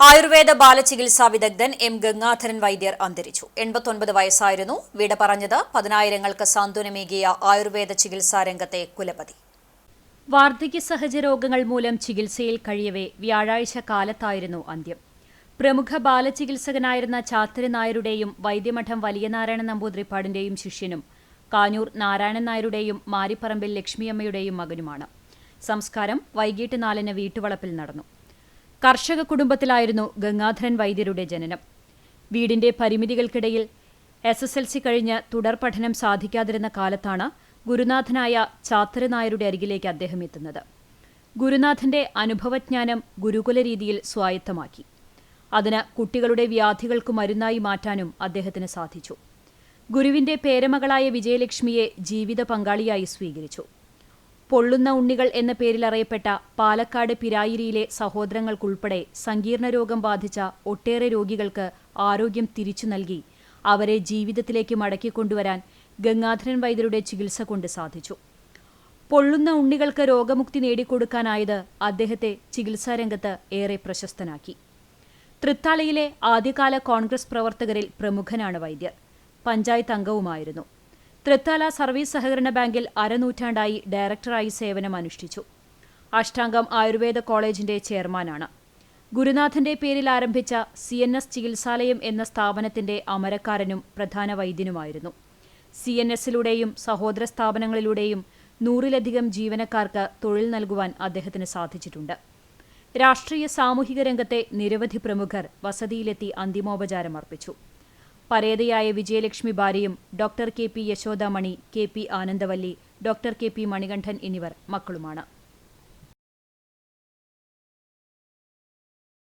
ആയുർവേദ ബാലചികിത്സാ വിദഗ്ധൻ എം ഗംഗാധരൻ വൈദ്യർ അന്തരിച്ചു. എൺപത്തൊൻപത് വയസ്സായിരുന്നു. വിട പറഞ്ഞത് പതിനായിരങ്ങൾക്ക് സാന്ത്വനമേകിയ ആയുർവേദ ചികിത്സാ രംഗത്തെ കുലപതി. വാർദ്ധക്യ സഹജരോഗങ്ങൾ മൂലം ചികിത്സയിൽ കഴിയവേ വ്യാഴാഴ്ച കാലത്തായിരുന്നു അന്ത്യം. പ്രമുഖ ബാലചികിത്സകനായിരുന്ന ചാത്തരി നായരുടെയും വൈദ്യമഠം വലിയനാരായണ നമ്പൂതിരിപ്പാടിന്റെയും ശിഷ്യനും കാഞ്ഞൂർ നാരായണൻ നായരുടെയും മാരിപ്പറമ്പിൽ ലക്ഷ്മിയമ്മയുടെയും മകനുമാണ്. സംസ്കാരം വൈകിട്ട് നാലിന് വീട്ടുവളപ്പിൽ നടന്നു. കർഷക കുടുംബത്തിലായിരുന്നു ഗംഗാധരൻ വൈദ്യരുടെ ജനനം. വീടിന്റെ പരിമിതികൾക്കിടയിൽ എസ് എസ് എൽ സി കഴിഞ്ഞ് തുടർ പഠനം സാധിക്കാതിരുന്ന കാലത്താണ് ഗുരുനാഥനായ ചാത്തര നായരുടെ അരികിലേക്ക് അദ്ദേഹം എത്തുന്നത്. ഗുരുനാഥന്റെ അനുഭവജ്ഞാനം ഗുരുകുല രീതിയിൽ സ്വായത്തമാക്കി. അതിന് കുട്ടികളുടെ വ്യാധികൾക്ക് മരുന്നായി മാറ്റാനും അദ്ദേഹത്തിന് സാധിച്ചു. ഗുരുവിന്റെ പേരമകളായ വിജയലക്ഷ്മിയെ ജീവിത പങ്കാളിയായി സ്വീകരിച്ചു. പൊള്ളുന്ന ഉണ്ണികൾ എന്ന പേരിൽ അറിയപ്പെട്ട പാലക്കാട് പിരായിരിയിലെ സഹോദരങ്ങൾക്കുൾപ്പെടെ സങ്കീർണ രോഗം ബാധിച്ച ഒട്ടേറെ രോഗികൾക്ക് ആരോഗ്യം തിരിച്ചു നൽകി. അവരെ ജീവിതത്തിലേക്ക് മടക്കിക്കൊണ്ടുവരാൻ ഗംഗാധരൻ വൈദ്യരുടെ ചികിത്സ കൊണ്ട് സാധിച്ചു. പൊള്ളുന്ന ഉണ്ണികൾക്ക് രോഗമുക്തി നേടിക്കൊടുക്കാനായത് അദ്ദേഹത്തെ ചികിത്സാരംഗത്ത് ഏറെ പ്രശസ്തനാക്കി. തൃത്താലയിലെ ആദ്യകാല കോൺഗ്രസ് പ്രവർത്തകരിൽ പ്രമുഖനാണ് വൈദ്യർ. പഞ്ചായത്ത് അംഗവുമായിരുന്നു. തൃത്താല സർവീസ് സഹകരണ ബാങ്കിൽ അരനൂറ്റാണ്ടായി ഡയറക്ടറായി സേവനം അനുഷ്ഠിച്ചു. അഷ്ടാംഗം ആയുർവേദ കോളേജിന്റെ ചെയർമാനാണ്. ഗുരുനാഥന്റെ പേരിൽ ആരംഭിച്ച സി എൻ എസ് ചികിത്സാലയം എന്ന സ്ഥാപനത്തിന്റെ അമരക്കാരനും പ്രധാന വൈദ്യനുമായിരുന്നു. സി എൻ എസിലൂടെയും സഹോദര സ്ഥാപനങ്ങളിലൂടെയും നൂറിലധികം ജീവനക്കാർക്ക് തൊഴിൽ നൽകുവാൻ അദ്ദേഹത്തിന് സാധിച്ചിട്ടുണ്ട്. രാഷ്ട്രീയ സാമൂഹിക രംഗത്തെ നിരവധി പ്രമുഖർ വസതിയിലെത്തി അന്തിമോപചാരം അർപ്പിച്ചു പരേതയായ വിജയലക്ഷ്മി ഭാര്യയും doctor K P Yashodamani K P Anandavalli doctor K P Manikandan എന്നിവർ മക്കളുമാണ്.